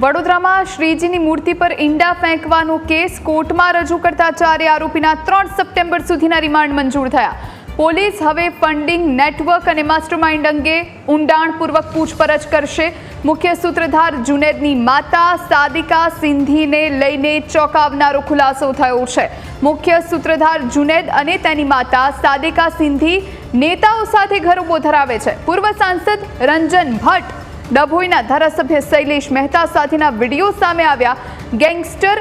વડોદરામાં શ્રીજીની મૂર્તિ પર ઈંડા ફેંકવાનો કેસ કોર્ટમાં રજૂ કરતા ચારે આરોપીના ત્રણ સપ્ટેમ્બર સુધીના રિમાન્ડ મંજૂર થયા. પોલીસ હવે ફંડિંગ નેટવર્ક અને માસ્ટરમાઇન્ડ અંગે ઊંડાણપૂર્વક પૂછપરછ કરશે. મુખ્ય સૂત્રધાર જુનેદની માતા સાદિકા સિંધીને લઈને ચોંકાવનારો ખુલાસો થયો છે. મુખ્ય સૂત્રધાર જુનેદ અને તેની માતા સાદિકા સિંધી નેતાઓ સાથે ઘર ઊભો ધરાવે છે. પૂર્વ સાંસદ રંજન ભટ્ટ ડભોઈના ધારાસભ્ય શૈલેષ મહેતા સાથેના વીડિયો સામે આવ્યા. ગેંગસ્ટર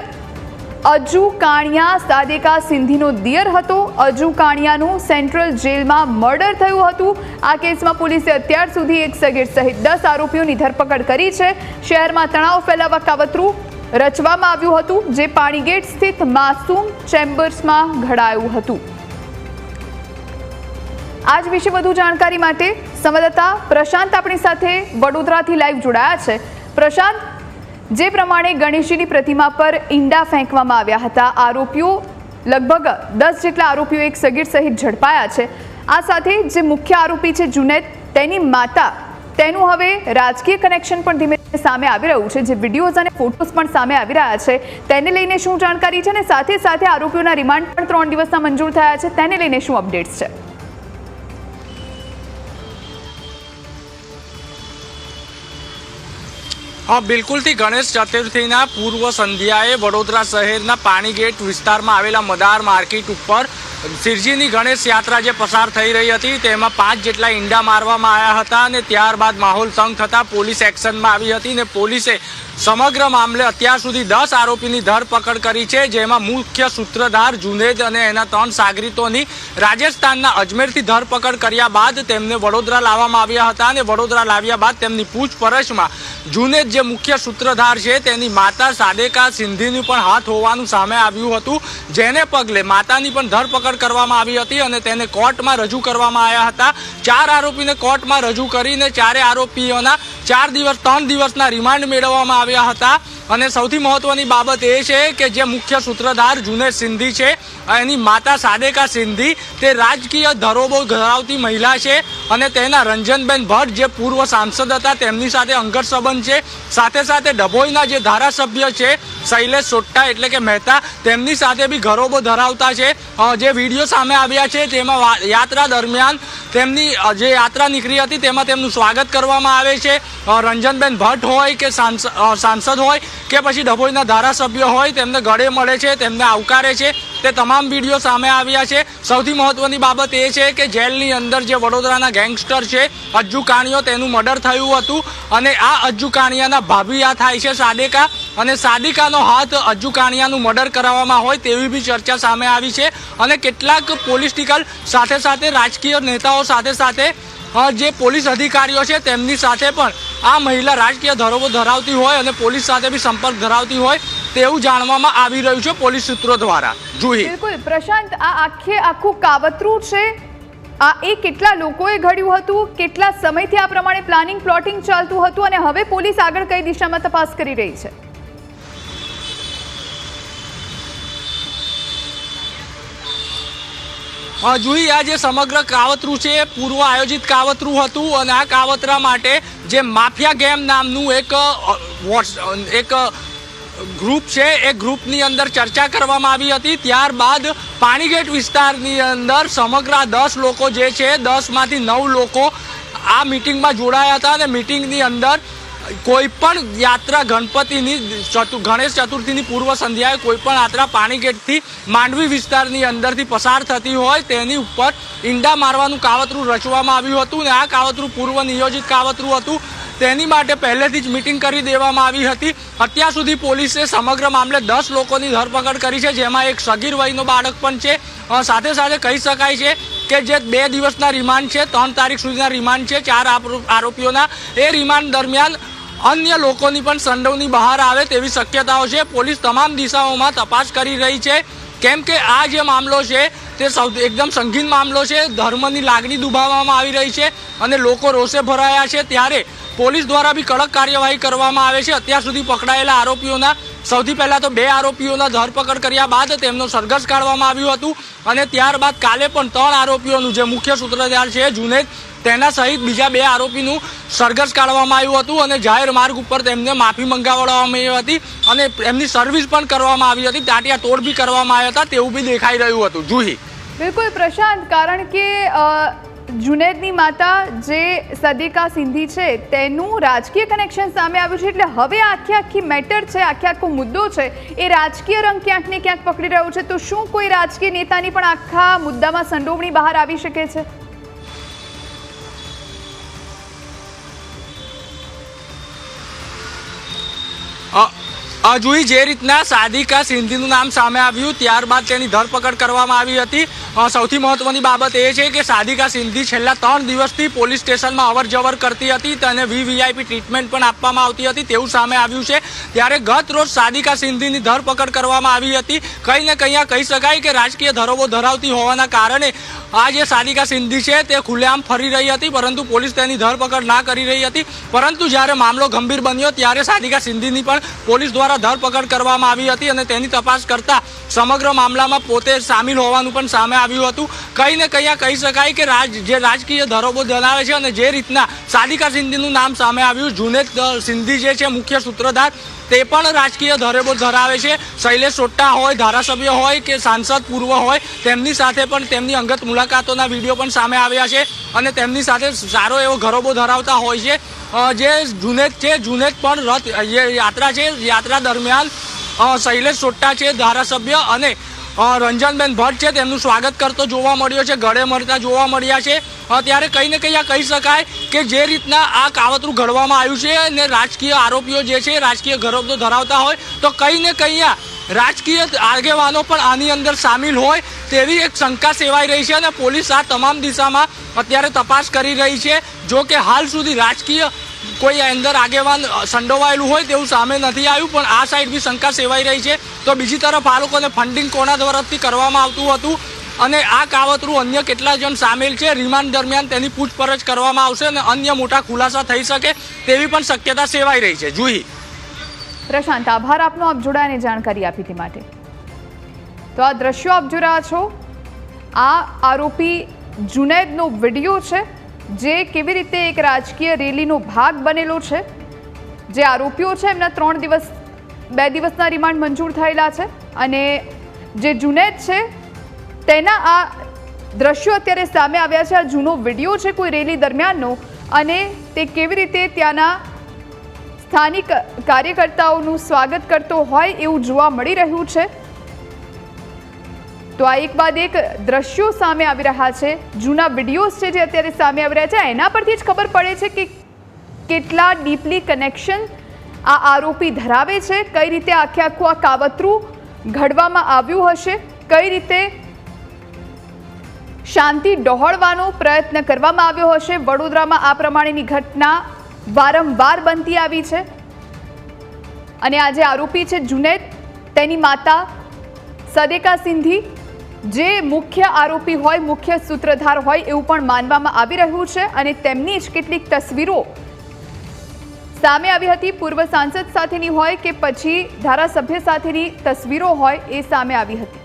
અજુ કાણિયા સાદેકા સિંધીનો દિયર હતો. અજુ કાણિયાનું સેન્ટ્રલ જેલમાં મર્ડર થયું હતું. આ કેસમાં પોલીસે અત્યાર સુધી એક સગીર સહિત દસ આરોપીઓની ધરપકડ કરી છે. શહેરમાં તણાવ ફેલાવવા કાવતરું રચવામાં આવ્યું હતું, જે પાણીગેટ સ્થિત માસૂમ ચેમ્બર્સમાં ઘડાયું હતું. આજ વિશે વધુ જાણકારી માટે સંવાદદાતા પ્રશાંત આપણી સાથે વડોદરાથી લાઈવ જોડાયા છે. પ્રશાંત, જે પ્રમાણે ગણેશજીની પ્રતિમા પર ઈંડા ફેંકવામાં આવ્યા હતા, આરોપીઓ લગભગ દસ જેટલા આરોપીઓ એક સગીર સહિત ઝડપાયા છે. આ સાથે જે મુખ્ય આરોપી છે જુનેદ, તેની માતા, તેનું હવે રાજકીય કનેક્શન પણ ધીમે ધીમે સામે આવી રહ્યું છે. જે વિડીયોઝ અને ફોટોઝ પણ સામે આવી રહ્યા છે. તેને લઈને શું જાણકારી છે? અને સાથે સાથે આરોપીઓના રિમાન્ડ પણ ત્રણ દિવસના મંજૂર થયા છે. તેને લઈને શું અપડેટ્સ છે? હા બિલકુલથી ગણેશ ચતુર્થીના પૂર્વ સંધ્યાએ વડોદરા શહેરના પાણીગેટ વિસ્તારમાં આવેલા મદાર માર્કેટ ઉપર શ્રીજીની ગણેશ યાત્રા જે પસાર થઈ રહી હતી, તેમાં પાંચ જેટલા ઈંડા મારવામાં આવ્યા હતા અને ત્યારબાદ માહોલ તંગ થતાં પોલીસ એક્શનમાં આવી હતી અને પોલીસે સમગ્ર મામલે અત્યાર સુધી દસ આરોપીની ધરપકડ કરી છે, જેમાં મુખ્ય સૂત્રધાર જુનેદ અને એના ત્રણ સાગરીતોની રાજસ્થાનના અજમેરથી ધરપકડ કર્યા બાદ તેમને વડોદરા લાવવામાં આવ્યા હતા અને વડોદરા લાવ્યા બાદ તેમની પૂછપરછમાં જુનેદ જે મુખ્ય સૂત્રધાર છે, તેની માતા સાદેકા સિંધીનું પણ હાથ હોવાનું સામે આવ્યું હતું, જેને પગલે માતાની પણ ધરપકડ કરવામાં આવી હતી અને તેને કોર્ટમાં રજૂ કરવામાં આવ્યા હતા. ચાર આરોપીને કોર્ટમાં રજૂ કરીને ચારે આરોપીઓના ચાર દિવસ, ત્રણ દિવસના રિમાન્ડ મેળવવામાં આવ્યા હતા. અને સૌથી મહત્વની બાબત એ છે કે જે મુખ્ય સૂત્રધાર જુનેશ સિંધી છે એની માતા સાદેકા સિંધી, તે રાજકીય ધરોબો ધરાવતી મહિલા છે અને તેના રંજનબેન ભટ્ટ, જે પૂર્વ સાંસદ હતા, તેમની સાથે અંગત સંબંધ છે. સાથે સાથે ડભોઈના જે ધારાસભ્ય છે, શૈલેષ સોટ્ટા એટલે કે મહેતા, તેમની સાથે બી ઘરોબો ધરાવતા છે. જે વીડિયો સામે આવ્યા છે, તેમાં યાત્રા દરમિયાન તેમની જે યાત્રા નીકળી હતી, તેમાં તેમનું સ્વાગત કરવામાં આવે છે. રંજનબેન ભટ્ટ હોય કે સાંસદ હોય કે પછી ડભોઈના ધારાસભ્ય હોય, તેમને ગળે મળે છે, તેમને આવકારે છે. તે તમામ વીડિયો સામે આવ્યા છે. સૌથી મહત્વની બાબત એ છે કે જેલની અંદર જે વડોદરાના ગેંગસ્ટર છે, અજ્જુ કાણીઓ તેનું મર્ડર થયું હતું અને આ અજ્જુ કાણિયાના ભાભીયા થાય છે સાદેકા અને સાદિકાનો હાથ અજ્જુ કાણિયાનું મર્ડર કરાવવામાં હોય તેવી બી ચર્ચા સામે આવી છે અને કેટલાક પોલિટિકલ સાથે સાથે રાજકીય નેતાઓ સાથે સાથે જે પોલીસ અધિકારીઓ છે તેમની સાથે પણ આ મહિલા રાજકીય ધરોવો ધરાવતી હોય અને પોલીસ સાથે બી સંપર્ક ધરાવતી હોય તેવું જાણવામાં આવી રહ્યું છે પોલીસ સૂત્રો દ્વારા. જુહી. બિલકુલ પ્રશાંત આ આખે આખું કાવતરું છે. આ એ કેટલા લોકોએ ઘડ્યું હતું કેટલા સમયથી આ પ્રમાણે પ્લાનિંગ પ્લોટિંગ ચાલતું હતું અને હવે પોલીસ આગળ કઈ દિશામાં તપાસ કરી રહી છે? જુહી આ જે સમગ્ર કાવતરું છે એ પૂર્વ આયોજિત કાવતરું હતું અને આ કાવતરા માટે જે માફિયા ગેમ નામનું એક એક ગ્રુપ છે, એ ગ્રુપની અંદર ચર્ચા કરવામાં આવી હતી. ત્યારબાદ પાણીગેટ વિસ્તારની અંદર સમગ્ર દસ લોકો જે છે, દસમાંથી નવ લોકો આ મિટિંગમાં જોડાયા હતા અને મિટિંગની અંદર કોઈ પણ યાત્રા ગણપતિની ચતુ, ગણેશ ચતુર્થીની પૂર્વ સંધ્યાએ કોઈ પણ યાત્રા પાણીગેટથી માંડવી વિસ્તારની અંદરથી પસાર થતી હોય, તેની ઉપર ઈંડા મારવાનું કાવતરું રચવામાં આવ્યું હતું ને આ કાવતરું પૂર્વ નિયોજિત કાવતરું હતું. તેની માટે પહેલેથી જ મિટિંગ કરી દેવામાં આવી હતી. અત્યાર સુધી પોલીસે સમગ્ર મામલે દસ લોકોની ધરપકડ કરી છે, જેમાં એક સગીર વયનો બાળક પણ છે. સાથે સાથે કહી શકાય છે કે જે બે દિવસના રિમાન્ડ છે, ત્રણ તારીખ સુધીના રિમાન્ડ છે, ચાર આરો- આરોપીઓના. એ રિમાન્ડ દરમિયાન અન્ય લોકોની પણ સંડોવની બહાર આવે તેવી શક્યતાઓ છે. પોલીસ તમામ દિશાઓમાં તપાસ કરી રહી છે. કેમ કે આ જે મામલો છે તે સૌથી એકદમ સંગીન મામલો છે. ધર્મની લાગણી દુભાવવામાં આવી રહી છે અને લોકો રોષે ભરાયા છે. ત્યારે પોલીસ દ્વારા બી કડક કાર્યવાહી કરવામાં આવે છે. અત્યાર સુધી પકડાયેલા આરોપીઓના, સૌથી પહેલાં તો બે આરોપીઓના ધરપકડ કર્યા બાદ તેમનો સરઘસ કાઢવામાં આવ્યું હતું. અને ત્યારબાદ કાલે પણ ત્રણ આરોપીઓનું જે મુખ્ય સૂત્રધાર છે, જુનેદ તેના સહિત બીજા બે આરોપીનું સરઘસ કાઢવામાં આવ્યું હતું અને જાહેર માર્ગ ઉપર તેમને માફી મંગાવવામાં આવી હતી અને એમની સર્વિસ પણ કરવામાં આવી હતી. તાટિયા તોડ બી કરવામાં આવ્યા હતા, તેવું બી દેખાઈ રહ્યું હતું. જુહી. બિલકુલ પ્રશાંત, કારણ કે જુનેદની માતા જે સદિકા સિંધી છે, તેનું રાજકીય કનેક્શન સામે આવ્યું છે, એટલે હવે આખી આખી મેટર છે, આખે આખો મુદ્દો છે, એ રાજકીય રંગ ક્યાંક ને ક્યાંક પકડી રહ્યો છે. તો શું કોઈ રાજકીય નેતાની પણ આખા મુદ્દામાં સંડોવણી બહાર આવી શકે છે? જુઈ જે રીતના સાદિકા સિંધીનું નામ સામે આવ્યું, ત્યારબાદ તેની ધરપકડ કરવામાં આવી હતી. સૌથી મહત્વની બાબત એ છે કે સાદિકા સિંધી છેલ્લા ત્રણ દિવસથી પોલીસ સ્ટેશનમાં અવર જવર કરતી હતી, તેને વીવીઆઈપી ટ્રીટમેન્ટ પણ આપવામાં આવતી હતી, તેવું સામે આવ્યું છે. ત્યારે ગત રોજ સાદિકા સિંધીની ધરપકડ કરવામાં આવી હતી. કંઈ ને કંઈ કહી શકાય કે રાજકીય ધરોવો ધરાવતી હોવાના કારણે આ જે સાદિકા સિંધી છે તે ખુલ્લેઆમ ફરી રહી હતી, પરંતુ પોલીસ તેની ધરપકડ ના કરી રહી હતી. પરંતુ જ્યારે મામલો ગંભીર બન્યો, ત્યારે સાદિકા સિંધીની પણ પોલીસ દ્વારા ધરપકડ કરવામાં આવી હતી અને તેની તપાસ કરતા સમગ્ર મામલામાં પોતે સામેલ હોવાનું પણ સામે આવ્યું હતું. કંઈ ને કંઈ કહી શકાય કે રાજ, જે રાજકીય ધરોબો જણાવે છે અને જે રીતના સાદિકા સિંધીનું નામ સામે આવ્યું, જુનેદ સિંધી જે છે, મુખ્ય સૂત્રધાર, તે પણ રાજકીય ધરેબો ધરાવે છે. શૈલેષ સોટ્ટા હોય, ધારાસભ્ય હોય કે સાંસદ પૂર્વ હોય, તેમની સાથે પણ તેમની અંગત મુલાકાતોના વીડિયો પણ સામે આવ્યા છે અને તેમની સાથે સારો એવો ઘરોબો ધરાવતા હોય છે. જે જુનેક છે જુનેક પણ રથ યાત્રા છે, યાત્રા દરમિયાન શૈલેષ સોટ્ટા છે, ધારાસભ્ય અને રંજનબેન ભટ્ટ છે, તેમનું સ્વાગત કરતો જોવા મળ્યો છે, ગળે મળતા જોવા મળ્યા છે. ત્યારે કંઈ ને કંઈ આ કહી શકાય કે જે રીતના આ કાવતરું ઘડવામાં આવ્યું છે અને રાજકીય આરોપીઓ જે છે, રાજકીય ગરબતો ધરાવતા હોય, તો કંઈ ને કંઈ રાજકીય આગેવાનો પણ આની અંદર સામેલ હોય તેવી એક શંકા સેવાઈ રહી છે અને પોલીસ આ તમામ દિશામાં અત્યારે તપાસ કરી રહી છે. જો કે હાલ સુધી રાજકીય કોઈ અંદર આગેવાન સંડોવાયેલું હોય તેવું સામે નથી આવ્યું, પણ આ સાઈડ બી શંકા સેવાઈ રહી છે. તો બીજી તરફ આ લોકોને ફંડિંગ કોના દ્વારાથી કરવામાં આવતું હતું? અને આ કાવતરું અન્ય કેટલા જણ સામેલ છે? રિમાન્ડ દરમિયાન તેની પૂછપરછ કરવામાં આવશે અને અન્ય મોટા ખુલાસા થઈ શકે તેવી પણ શક્યતા સેવાઈ રહી છે. જુહી. પ્રશાંત, આભાર આપનો આપ જોડાયાની જાણકારી આપી તે માટે. તો આ દ્રશ્યો આપ જોઈ રહ્યા છો. આ આરોપી જુનેદનો વીડિયો છે. જે કેવી રીતે એક રાજકીય રેલીનો ભાગ બનેલો છે, જે આરોપીઓ છે, એમના ત્રણ દિવસ, બે દિવસના રિમાન્ડ મંજૂર થયેલા છે અને જે જુનેદ છે, તેના આ દ્રશ્યો અત્યારે સામે આવ્યા છે, આ જૂનો વીડિયો છે કોઈ રેલી દરમિયાનનો અને તે કેવી રીતે ત્યાંના સ્થાનિક કાર્યકર્તાઓનું સ્વાગત કરતો હોય એવું જોવા મળી રહ્યું છે. તો આ એક બાદ એક દ્રશ્યો સામે આવી રહ્યા છે. જૂના વિડીયોઝ છે જે અત્યારે સામે આવી રહ્યા છે. એના પરથી જ ખબર પડે છે કે કેટલા ડીપલી કનેક્શન આ આરોપી ધરાવે છે. કઈ રીતે આખે આખું આ કાવતરું ઘડવામાં આવ્યું હશે? કઈ રીતે શાંતિ ડહોળવાનો પ્રયત્ન કરવામાં આવ્યો હશે? વડોદરામાં આ પ્રમાણેની ઘટના વારંવાર બનતી આવી છે. અને આ જે આરોપી છે જુનેદ, તેની માતા સદેકા સિંધી જે મુખ્ય આરોપી હોય, મુખ્ય સૂત્રધાર હોય એવું પણ માનવામાં આવી રહ્યું છે અને તેમની જ કેટલીક તસવીરો સામે આવી હતી. પૂર્વ સાંસદ સાથેની હોય કે પછી ધારાસભ્ય સાથેની તસવીરો હોય એ સામે આવી હતી.